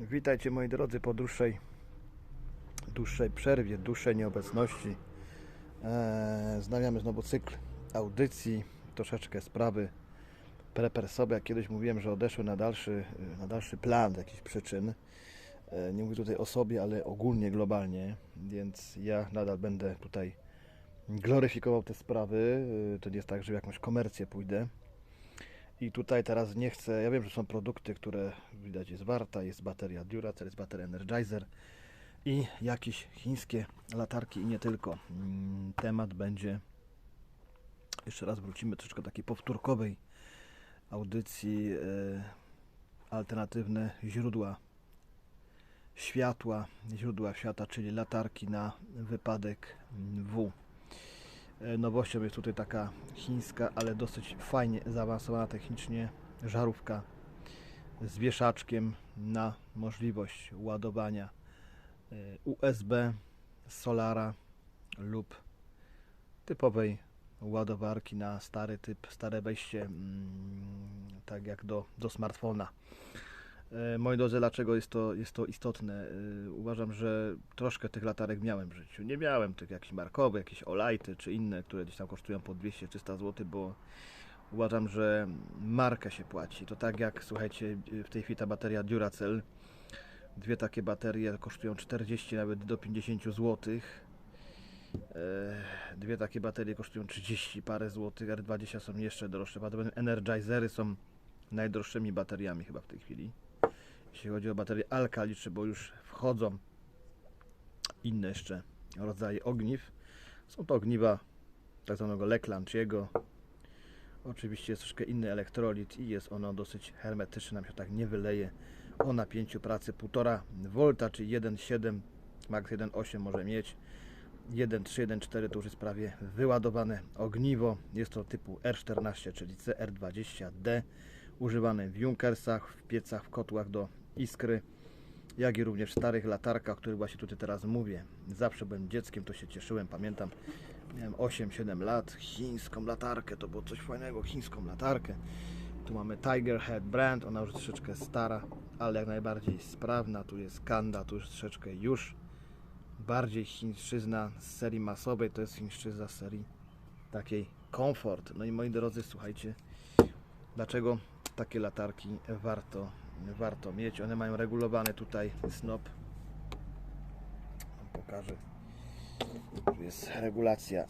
Witajcie moi drodzy po dłuższej, dłuższej przerwie, dłuższej nieobecności. Eee, znawiamy znowu cykl audycji, troszeczkę sprawy preper sobie. Jak kiedyś mówiłem, że odeszły na dalszy, na dalszy plan z jakichś przyczyn. Eee, nie mówię tutaj o sobie, ale ogólnie, globalnie, więc ja nadal będę tutaj gloryfikował te sprawy. Eee, To nie jest tak, że w jakąś komercję pójdę. I tutaj teraz nie chcę, ja wiem, że są produkty, które widać jest warta, jest bateria Duracell, jest bateria Energizer i jakieś chińskie latarki i nie tylko. Mm, Temat będzie, jeszcze raz wrócimy troszeczkę takiej powtórkowej audycji, e, alternatywne źródła światła, źródła świata, czyli latarki na wypadek W. E, Nowością jest tutaj taka chińska, ale dosyć fajnie zaawansowana technicznie żarówka z wieszaczkiem na możliwość ładowania e, USB, Solara lub typowej ładowarki na stary typ, stare wejście, mm, tak jak do, do smartfona. E, Moi drodzy, dlaczego jest to, jest to istotne? E, Uważam, że troszkę tych latarek miałem w życiu. Nie miałem tych jakichś markowych, jakieś Olajty czy inne, które gdzieś tam kosztują po 200-300 zł, bo uważam, że markę się płaci. To tak jak, słuchajcie, w tej chwili ta bateria Duracell, dwie takie baterie kosztują 40 nawet do 50 zł. Dwie takie baterie kosztują 30 parę złotych, R20 są jeszcze droższe. Energizery są najdroższymi bateriami chyba w tej chwili jeśli chodzi o baterie alkaliczne, bo już wchodzą inne jeszcze rodzaje ogniw. Są to ogniwa tak zwanego Leclanchiego. Oczywiście jest troszkę inny elektrolit i jest ono dosyć hermetyczne, nam się tak nie wyleje o napięciu pracy 1,5 V, czyli 1,7, max 1,8 może mieć. 1,3, 1,4 to już jest prawie wyładowane ogniwo. Jest to typu R14, czyli CR20D używane w Junkersach, w piecach, w kotłach do iskry, jak i również w starych latarkach, o których właśnie tutaj teraz mówię. Zawsze byłem dzieckiem, to się cieszyłem, pamiętam, miałem 8-7 lat, chińską latarkę, to było coś fajnego, chińską latarkę. Tu mamy Tiger Head brand, ona już troszeczkę stara, ale jak najbardziej sprawna. Tu jest Kanda, tu już troszeczkę już bardziej chińszczyzna z serii masowej, to jest chińszczyzna z serii takiej Comfort. No i moi drodzy, słuchajcie, dlaczego takie latarki warto, warto mieć. One mają regulowany tutaj snop. Pokażę. Tu jest regulacja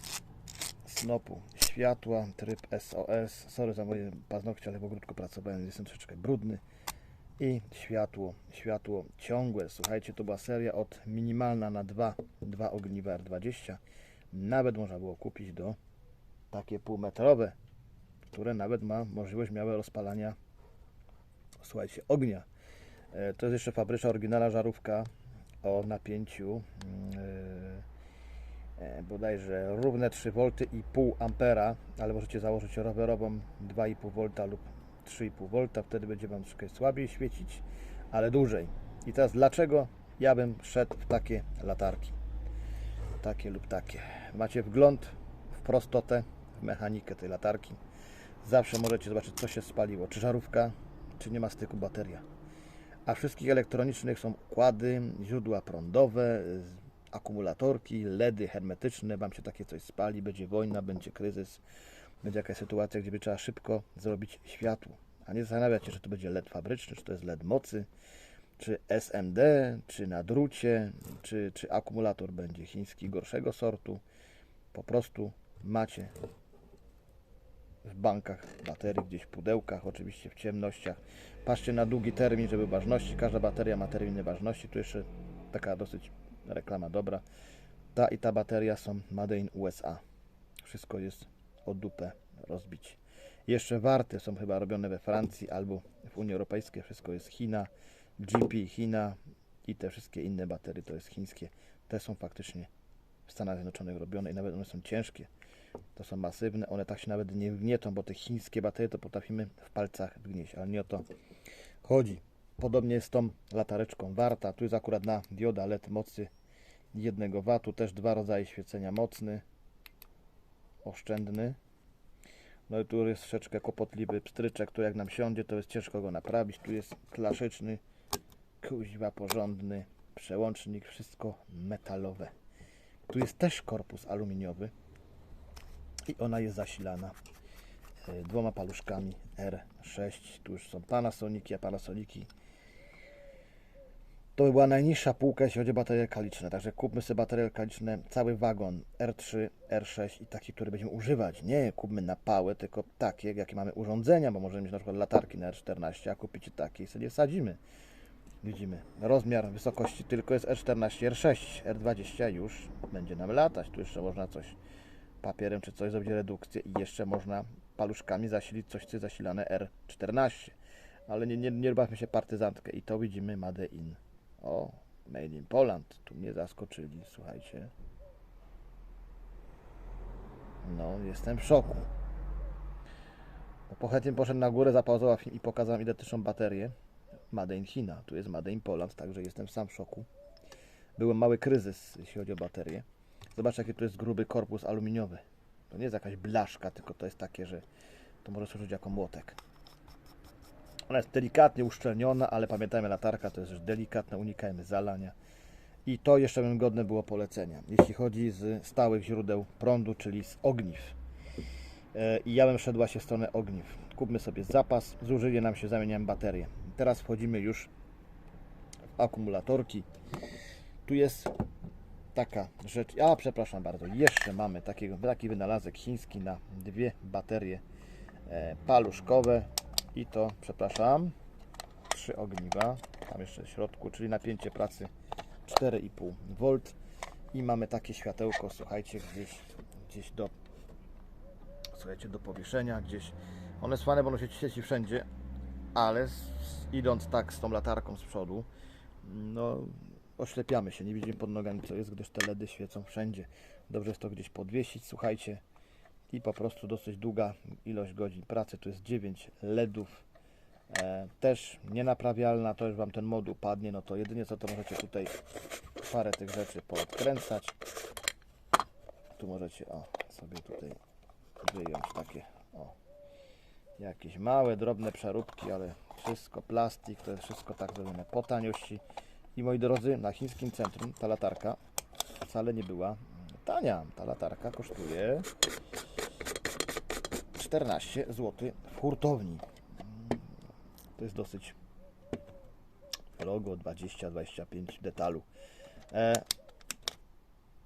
snopu światła, tryb SOS. Sorry za moje paznokcie, ale w ogródku pracowałem, jestem troszeczkę brudny. I światło, światło ciągłe. Słuchajcie, to była seria od minimalna na 2, 2 ogniwa R20. Nawet można było kupić do takie półmetrowe które nawet ma możliwość miały rozpalania słuchajcie, ognia. E, To jest jeszcze fabryczna oryginalna żarówka o napięciu mm, e, e, bodajże równe 3V i pół ampera, ale możecie założyć rowerową 2,5 V lub 3,5 V, wtedy będzie Wam troszkę słabiej świecić, ale dłużej. I teraz dlaczego ja bym szedł w takie latarki? Takie lub takie. Macie wgląd w prostotę, w mechanikę tej latarki. Zawsze możecie zobaczyć, co się spaliło. Czy żarówka, czy nie ma styku bateria. A wszystkich elektronicznych są układy, źródła prądowe, akumulatorki, LEDy hermetyczne. Wam się takie coś spali, będzie wojna, będzie kryzys, będzie jakaś sytuacja, gdzie by trzeba szybko zrobić światło. A nie zastanawiać się, czy to będzie LED fabryczny, czy to jest LED mocy, czy SMD, czy na drucie, czy, czy akumulator będzie chiński gorszego sortu. Po prostu macie w bankach baterii, gdzieś w pudełkach, oczywiście w ciemnościach. Patrzcie na długi termin, żeby ważności. Każda bateria ma terminy ważności. Tu jeszcze taka dosyć reklama dobra. Ta i ta bateria są made in USA. Wszystko jest o dupę rozbić. Jeszcze warte są chyba robione we Francji albo w Unii Europejskiej. Wszystko jest China, GP China i te wszystkie inne baterie to jest chińskie. Te są faktycznie w Stanach Zjednoczonych robione i nawet one są ciężkie. To są masywne, one tak się nawet nie wgnietą, bo te chińskie baterie to potrafimy w palcach wgnieść, ale nie o to chodzi. Podobnie jest z tą latareczką warta. Tu jest akurat na dioda LED mocy 1 W, też dwa rodzaje świecenia mocny, oszczędny. No i tu jest troszeczkę kłopotliwy pstryczek, który jak nam siądzie, to jest ciężko go naprawić. Tu jest klasyczny kuźwa porządny, przełącznik, wszystko metalowe. Tu jest też korpus aluminiowy i ona jest zasilana e, dwoma paluszkami R6. Tu już są Panasoniki, a Panasoniki to by była najniższa półka, jeśli chodzi o baterie alkaliczne. Także kupmy sobie baterie alkaliczne, cały wagon R3, R6 i taki, który będziemy używać. Nie kupmy na pałę, tylko takie, jakie mamy urządzenia, bo możemy mieć na przykład latarki na R14, a kupić takie i sobie wsadzimy. Widzimy, rozmiar wysokości tylko jest R14, R6, R20 już będzie nam latać. Tu jeszcze można coś papierem czy coś zrobić redukcję i jeszcze można paluszkami zasilić coś, co jest zasilane R14. Ale nie, nie, nie bawmy się partyzantkę i to widzimy Made in. O, Made in Poland. Tu mnie zaskoczyli, słuchajcie. No, jestem w szoku. Bo po chętnie poszedł na górę, zapauzował film i pokazał identyczną baterię. Made in China. Tu jest Made in Poland, także jestem sam w szoku. Był mały kryzys, jeśli chodzi o baterię. Zobacz, jaki tu jest gruby korpus aluminiowy. To nie jest jakaś blaszka, tylko to jest takie, że to może służyć jako młotek. Ona jest delikatnie uszczelniona, ale pamiętajmy, latarka to jest już delikatna, unikajmy zalania. I to jeszcze bym godne było polecenia, jeśli chodzi z stałych źródeł prądu, czyli z ogniw. E, I ja bym szedła się w stronę ogniw. Kupmy sobie zapas, zużyje nam się, zamieniam baterię. Teraz wchodzimy już w akumulatorki. Tu jest taka rzecz. A, przepraszam bardzo, jeszcze mamy takiego, taki wynalazek chiński na dwie baterie e, paluszkowe. I to, przepraszam, trzy ogniwa, tam jeszcze w środku, czyli napięcie pracy 4,5 V i mamy takie światełko, słuchajcie, gdzieś, gdzieś do słuchajcie, do powieszenia, gdzieś. One bo one się świeci wszędzie, ale z, idąc tak z tą latarką z przodu, no oślepiamy się, nie widzimy pod nogami co jest, gdyż te LEDy świecą wszędzie. Dobrze jest to gdzieś podwiesić, słuchajcie, i po prostu dosyć długa ilość godzin pracy. Tu jest 9 LEDów. E, też nienaprawialna, to już Wam ten moduł padnie, no to jedynie co to możecie tutaj parę tych rzeczy poodkręcać. Tu możecie o, sobie tutaj wyjąć takie o, jakieś małe, drobne przeróbki, ale wszystko plastik, to jest wszystko tak zrobione po taniości. I moi drodzy, na chińskim centrum ta latarka wcale nie była tania. Ta latarka kosztuje 14 zł w hurtowni. To jest dosyć logo 20-25 detalu. E,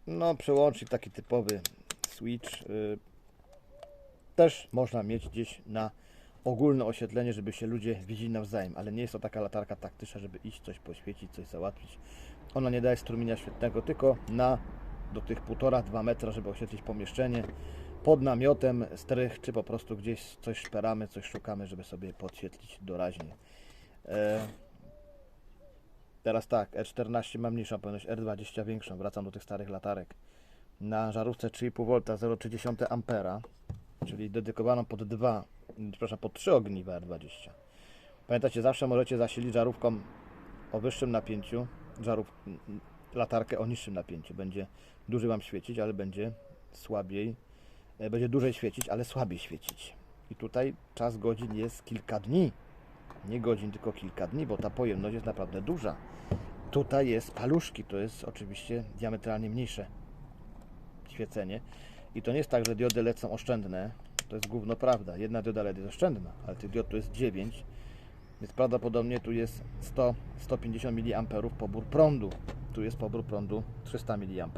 no, przełącznik taki typowy switch. Y, też można mieć gdzieś na ogólne oświetlenie, żeby się ludzie widzieli nawzajem, ale nie jest to taka latarka taktyczna, żeby iść coś poświecić, coś załatwić. Ona nie daje strumienia świetnego, tylko na do tych 1,5-2 metra, żeby oświetlić pomieszczenie pod namiotem, strych, czy po prostu gdzieś coś szperamy, coś szukamy, żeby sobie podświetlić doraźnie. E, teraz tak, R14 ma mniejszą pojemność, R20 większą, wracam do tych starych latarek. Na żarówce 3,5 V 0,3 ampera, czyli dedykowaną pod 2, przepraszam, pod 3 ogniwa R20. Pamiętajcie, zawsze możecie zasilić żarówką o wyższym napięciu, żarów, latarkę o niższym napięciu. Będzie dłużej Wam świecić, ale będzie słabiej E, będzie dłużej świecić, ale słabiej świecić. I tutaj czas godzin jest kilka dni. Nie godzin, tylko kilka dni, bo ta pojemność jest naprawdę duża. Tutaj jest paluszki, to jest oczywiście diametralnie mniejsze świecenie. I to nie jest tak, że diody LED są oszczędne. To jest gówno prawda. Jedna dioda LED jest oszczędna, ale tych diod tu jest 9. Więc prawdopodobnie tu jest 100-150 mA pobór prądu. Tu jest pobór prądu 300 mA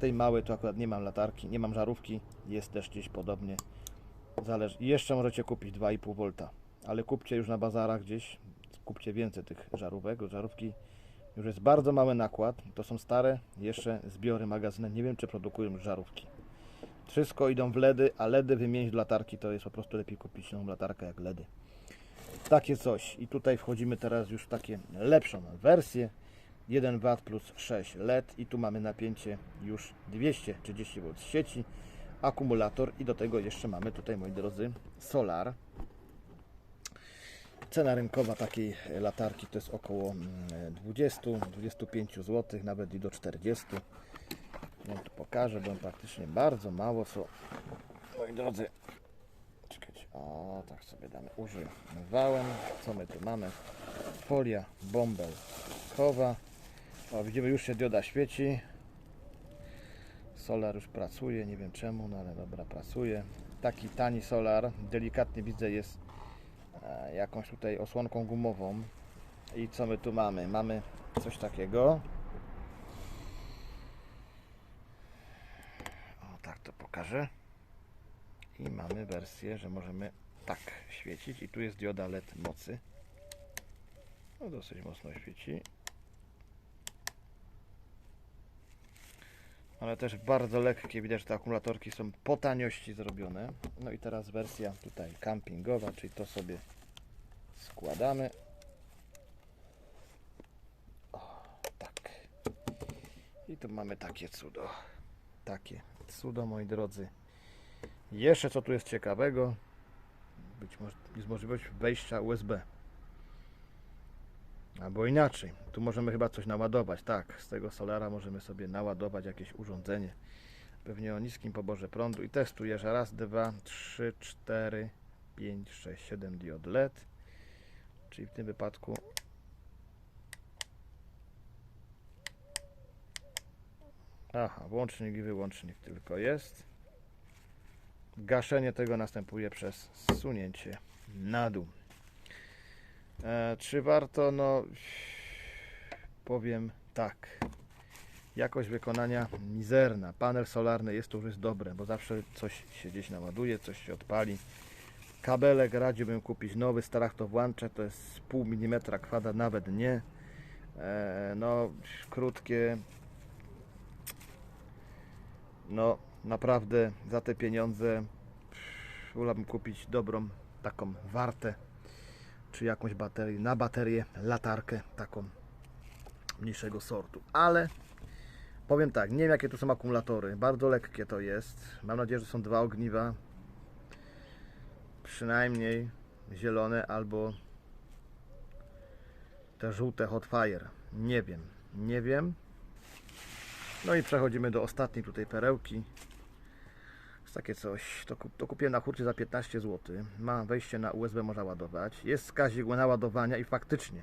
tej małej to akurat nie mam latarki, nie mam żarówki, jest też gdzieś podobnie. Zależy. Jeszcze możecie kupić 2,5 V, ale kupcie już na bazarach gdzieś, kupcie więcej tych żarówek, żarówki już jest bardzo mały nakład, to są stare jeszcze zbiory magazyny, nie wiem czy produkują żarówki. Wszystko idą w LEDy, a LEDy wymienić w latarki to jest po prostu lepiej kupić nową latarkę jak LEDy. Takie coś. I tutaj wchodzimy teraz już w takie lepszą wersję. 1 W plus 6 LED i tu mamy napięcie już 230 V sieci, akumulator i do tego jeszcze mamy tutaj moi drodzy solar. Cena rynkowa takiej latarki to jest około 20-25 zł, nawet i do 40. Ja tu pokażę, bo praktycznie bardzo mało są. Moi drodzy, czekajcie. O, tak sobie damy używałem. Co my tu mamy? Folia bąbelkowa. O, widzimy już się dioda świeci. Solar już pracuje, nie wiem czemu, no ale dobra, pracuje. Taki tani solar, delikatnie widzę jest e, jakąś tutaj osłonką gumową. I co my tu mamy? Mamy coś takiego. O, tak to pokażę. I mamy wersję, że możemy tak świecić. I tu jest dioda LED mocy. No dosyć mocno świeci. Ale też bardzo lekkie. Widać, że te akumulatorki są po taniości zrobione. No i teraz wersja tutaj campingowa, czyli to sobie składamy. O, tak. I tu mamy takie cudo. Takie cudo, moi drodzy. Jeszcze co tu jest ciekawego, być może jest możliwość wejścia USB. Albo inaczej, tu możemy chyba coś naładować. Tak, z tego solara możemy sobie naładować jakieś urządzenie. Pewnie o niskim poborze prądu. I testuję, że raz, dwa, trzy, cztery, pięć, sześć, siedem diod LED. Czyli w tym wypadku Aha, włącznik i wyłącznik tylko jest. Gaszenie tego następuje przez zsunięcie na dół. E, czy warto? No, powiem tak. Jakość wykonania mizerna. Panel solarny jest już dobre, bo zawsze coś się gdzieś naładuje, coś się odpali. Kabelek radziłbym kupić nowy, starach to włączę, to jest pół milimetra kwada, nawet nie. E, no, krótkie. No, naprawdę za te pieniądze wolałbym kupić dobrą, taką wartę, czy jakąś baterię, na baterię, latarkę taką mniejszego sortu. Ale powiem tak, nie wiem jakie to są akumulatory, bardzo lekkie to jest. Mam nadzieję, że są dwa ogniwa, przynajmniej zielone albo te żółte hot fire. Nie wiem, nie wiem. No i przechodzimy do ostatniej tutaj perełki. Jest takie coś, to, to kupiłem na hurcie za 15 zł. Ma wejście na USB, można ładować. Jest wskaźnik naładowania i faktycznie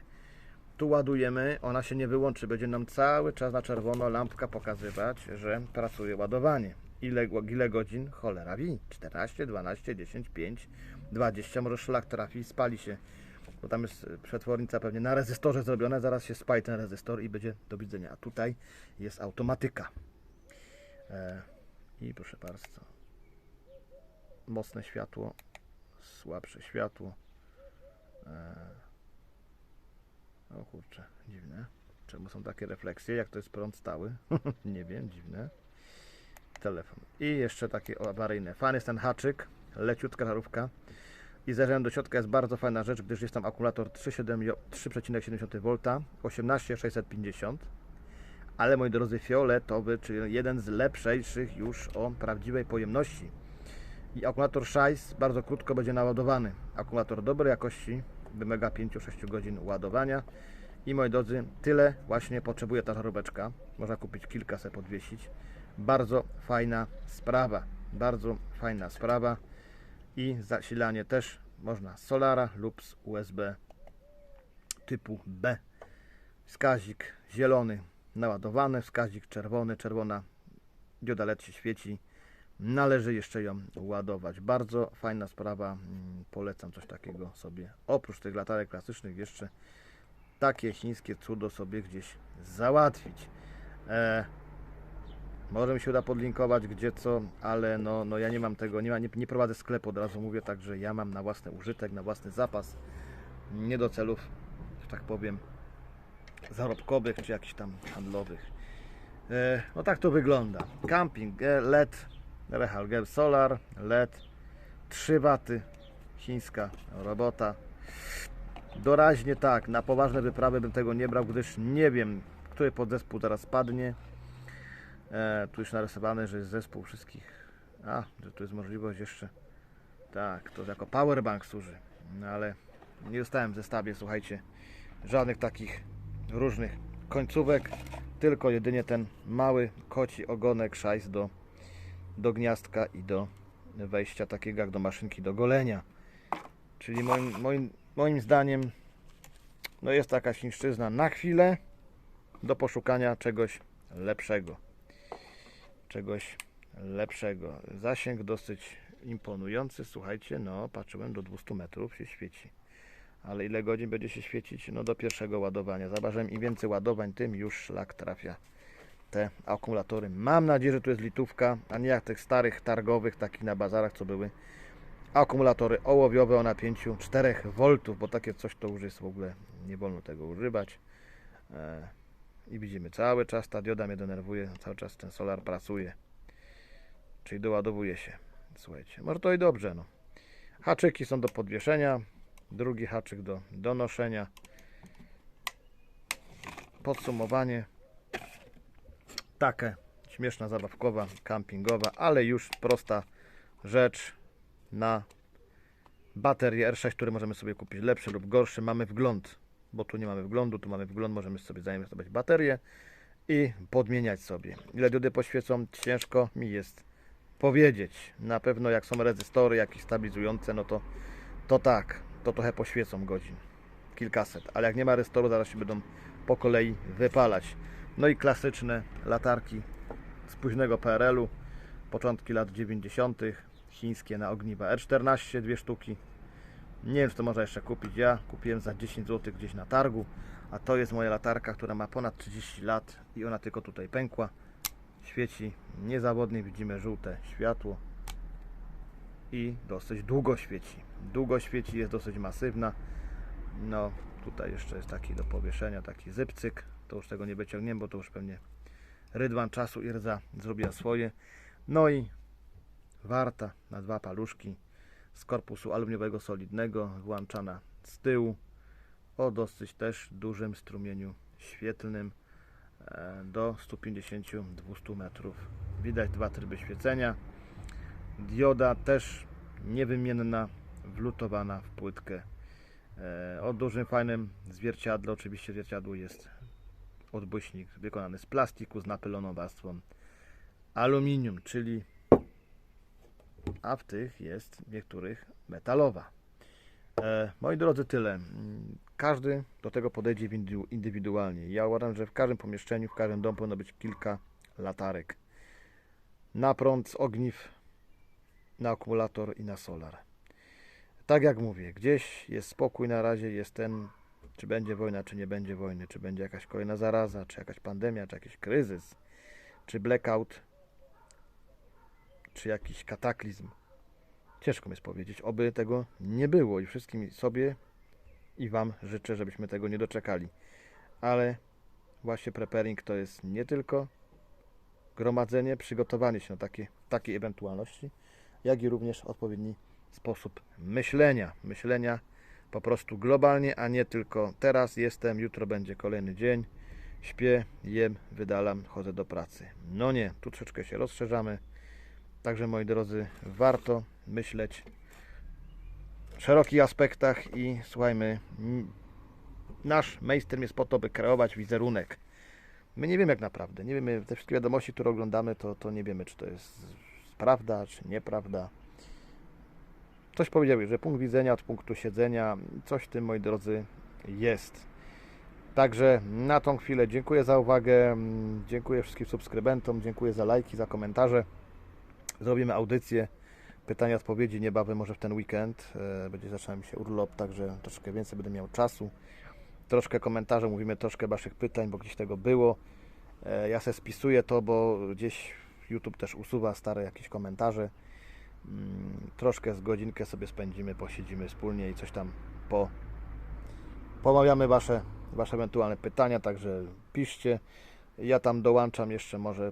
tu ładujemy, ona się nie wyłączy. Będzie nam cały czas na czerwono lampka pokazywać, że pracuje ładowanie. Ile, ile godzin? Cholera wi. 14, 12, 10, 5, 20. Może szlak trafi, spali się. Bo tam jest y, przetwornica pewnie na rezystorze zrobione. Zaraz się spali ten rezystor i będzie do widzenia. A tutaj jest automatyka. E, I proszę bardzo. Mocne światło, słabsze światło. E, o kurczę, dziwne. Czemu są takie refleksje, jak to jest prąd stały? Nie wiem, dziwne. Telefon. I jeszcze takie awaryjne. Fan jest ten haczyk, leciutka żarówka. I zajrzałem do środka, jest bardzo fajna rzecz, gdyż jest tam akumulator 3,7 jo- 3,7 V, 18650. Ale moi drodzy, fioletowy, czyli jeden z lepszych już o prawdziwej pojemności. I akumulator Szajs bardzo krótko będzie naładowany. Akumulator dobrej jakości, wymaga 5-6 godzin ładowania. I moi drodzy, tyle właśnie potrzebuje ta żaróweczka. Można kupić kilka, sobie podwiesić. Bardzo fajna sprawa. Bardzo fajna sprawa. I zasilanie też można z solara lub z USB typu B. Wskazik zielony naładowany, wskazik czerwony, czerwona dioda LED się świeci. Należy jeszcze ją ładować. Bardzo fajna sprawa. mm, Polecam coś takiego sobie. Oprócz tych latarek klasycznych jeszcze takie chińskie cudo sobie gdzieś załatwić. E, może mi się uda podlinkować gdzie co, ale no, no ja nie mam tego, nie, ma, nie, nie prowadzę sklepu, od razu mówię, także ja mam na własny użytek, na własny zapas, nie do celów, że tak powiem, zarobkowych czy jakichś tam handlowych. E, no tak to wygląda. Camping e, LED, Rehal Gel Solar, LED, 3 waty, chińska robota. Doraźnie tak, na poważne wyprawy bym tego nie brał, gdyż nie wiem, który podzespół teraz padnie. E, tu już narysowane, że jest zespół wszystkich. A, że tu jest możliwość jeszcze. Tak, to jako powerbank służy. No ale nie dostałem w zestawie, słuchajcie, żadnych takich różnych końcówek, tylko jedynie ten mały koci ogonek szajs do, do gniazdka i do wejścia takiego jak do maszynki do golenia. Czyli moim, moim, moim zdaniem no jest taka chińszczyzna na chwilę do poszukania czegoś lepszego. Czegoś lepszego. Zasięg dosyć imponujący. Słuchajcie, no patrzyłem do 200 metrów się świeci. Ale ile godzin będzie się świecić? No do pierwszego ładowania. Zauważyłem, im więcej ładowań, tym już szlak trafia te akumulatory. Mam nadzieję, że tu jest litówka, a nie jak tych starych targowych, takich na bazarach, co były. Akumulatory ołowiowe o napięciu 4 V, bo takie coś to już jest w ogóle, nie wolno tego używać. I widzimy, cały czas ta dioda mnie denerwuje, cały czas ten solar pracuje. Czyli doładowuje się. Słuchajcie, może to i dobrze, no. Haczyki są do podwieszenia, drugi haczyk do donoszenia. Podsumowanie takie śmieszna, zabawkowa, campingowa, ale już prosta rzecz na baterię R6, które możemy sobie kupić lepszy lub gorszy. Mamy wgląd, bo tu nie mamy wglądu, tu mamy wgląd, możemy sobie zainwestować baterię i podmieniać sobie. Ile diody poświecą, ciężko mi jest powiedzieć. Na pewno jak są rezystory jakieś stabilizujące, no to, to tak, to trochę poświecą godzin. Kilkaset, ale jak nie ma rezystoru, zaraz się będą po kolei wypalać. No i klasyczne latarki z późnego PRL-u, początki lat 90. chińskie na ogniwa R14, dwie sztuki. Nie wiem, czy to można jeszcze kupić. Ja kupiłem za 10 zł gdzieś na targu, a to jest moja latarka, która ma ponad 30 lat i ona tylko tutaj pękła. Świeci niezawodnie, widzimy żółte światło i dosyć długo świeci. Długo świeci, jest dosyć masywna. No, tutaj jeszcze jest taki do powieszenia, taki zypcyk. To już tego nie wyciągniemy, bo to już pewnie rydwan czasu i rdza zrobiła swoje. No i warta na dwa paluszki z korpusu aluminiowego solidnego, włączana z tyłu o dosyć też dużym strumieniu świetlnym e, do 150-200 metrów. Widać dwa tryby świecenia. Dioda też niewymienna, wlutowana w płytkę. E, O dużym, fajnym zwierciadle. Oczywiście zwierciadło jest odbłyśnik wykonany z plastiku z napyloną warstwą aluminium, czyli a w tych jest niektórych metalowa. E, moi drodzy, tyle. Mm, Każdy do tego podejdzie indywidualnie. Ja uważam, że w każdym pomieszczeniu, w każdym domu powinno być kilka latarek. Na prąd z ogniw, na akumulator i na solar. Tak jak mówię, gdzieś jest spokój na razie, jest ten, czy będzie wojna, czy nie będzie wojny, czy będzie jakaś kolejna zaraza, czy jakaś pandemia, czy jakiś kryzys, czy blackout, czy jakiś kataklizm. Ciężko mi jest powiedzieć, oby tego nie było i wszystkim sobie i Wam życzę, żebyśmy tego nie doczekali. Ale właśnie preparing to jest nie tylko gromadzenie, przygotowanie się na takie, takiej ewentualności, jak i również odpowiedni sposób myślenia. Myślenia po prostu globalnie, a nie tylko teraz jestem, jutro będzie kolejny dzień, śpię, jem, wydalam, chodzę do pracy. No nie, tu troszeczkę się rozszerzamy. Także moi drodzy, warto myśleć w szerokich aspektach i słuchajmy, nasz mainstream jest po to, by kreować wizerunek. My nie wiemy jak naprawdę, nie wiemy, te wszystkie wiadomości, które oglądamy, to, to nie wiemy, czy to jest prawda, czy nieprawda. Ktoś powiedział, że punkt widzenia od punktu siedzenia, coś w tym, moi drodzy, jest. Także na tą chwilę dziękuję za uwagę, dziękuję wszystkim subskrybentom, dziękuję za lajki, za komentarze. Zrobimy audycję, pytania, odpowiedzi niebawem, może w ten weekend. E, Będzie zaczynał mi się urlop, także troszkę więcej będę miał czasu. Troszkę komentarzy, mówimy troszkę Waszych pytań, bo gdzieś tego było. E, Ja se spisuję to, bo gdzieś YouTube też usuwa stare jakieś komentarze. Mm, Troszkę z godzinkę sobie spędzimy, posiedzimy wspólnie i coś tam po pomawiamy wasze, wasze ewentualne pytania, także piszcie. Ja tam dołączam jeszcze, może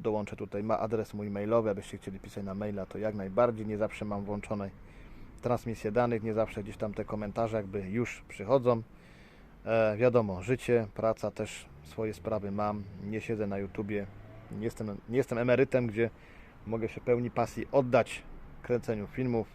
dołączę tutaj, ma adres mój mailowy, abyście chcieli pisać na maila, to jak najbardziej. Nie zawsze mam włączone transmisję danych, nie zawsze gdzieś tam te komentarze jakby już przychodzą. E, wiadomo, życie, praca też swoje sprawy mam. Nie siedzę na YouTubie, nie jestem, nie jestem emerytem, gdzie mogę się pełni pasji oddać kręceniu filmów.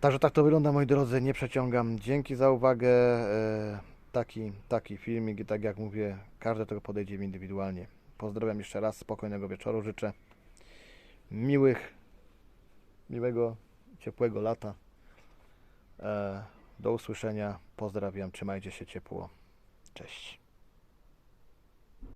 Także tak to wygląda, moi drodzy, nie przeciągam. Dzięki za uwagę. E, Taki, taki filmik i tak jak mówię, każdy tego podejdzie indywidualnie. Pozdrawiam jeszcze raz, spokojnego wieczoru życzę. Miłych, miłego, ciepłego lata. E, Do usłyszenia. Pozdrawiam. Trzymajcie się ciepło. Cześć.